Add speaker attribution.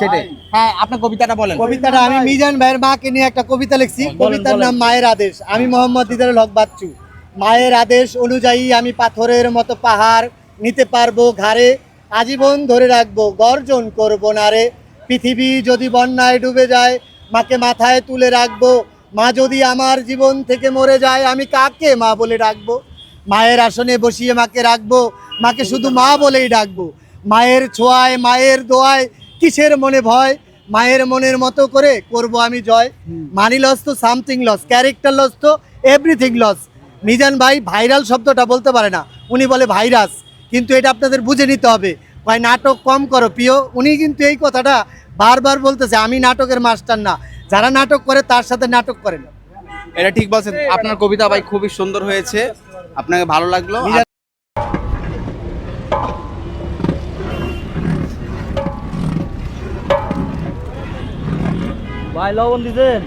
Speaker 1: সেটাই। হ্যাঁ আপনার কবিতাটা বলেন।
Speaker 2: কবিতাটা আমি মিজান ভাইয়ের মাকে নিয়ে একটা কবিতা লিখছি। কবিতার নাম মায়ের আদেশ। আমি মোহাম্মদ দিদারুল হক বাচ্চু। মায়ের আদেশ অনুযায়ী আমি পাথরের মতো পাহাড় নিতে পারব ঘাড়ে। আজীবন ধরে রাখব গর্জন করব না রে পৃথিবী যদি বন্যায় ডুবে যায় মাকে মাথায় তুলে রাখব। মা যদি আমার জীবন থেকে মরে যায় আমি কাকে মা বলে ডাকবো? মায়ের আসনে বসিয়ে মাকে রাখব। মাকে শুধু মা বলেই ডাকবো। মায়ের ছোঁয়ায় মায়ের দোয়ায় কিসের মনে ভয়? মায়ের মনের মতো করে করব আমি জয়। মানি লস তো সামথিং লস ক্যারেক্টার লস তো এভরিথিং লস মিজান ভাই ভাইরাল শব্দটা বলতে পারে না। উনি বলে ভাইরাস কিন্তু এটা আপনাদের বুঝে নিতে হবে। ভাই নাটক কম করো প্রিয়। উনি কিন্তু এই কথাটা বারবার বলতেছে আমি নাটকের মাস্টার না। যারা নাটক করে তার সাথে নাটক করে না
Speaker 1: এটা ঠিক বলছেন। আপনার কবিতা ভাই খুবই সুন্দর হয়েছে। আপনাকে ভালো লাগল।
Speaker 3: ভাই লবণ দিছেন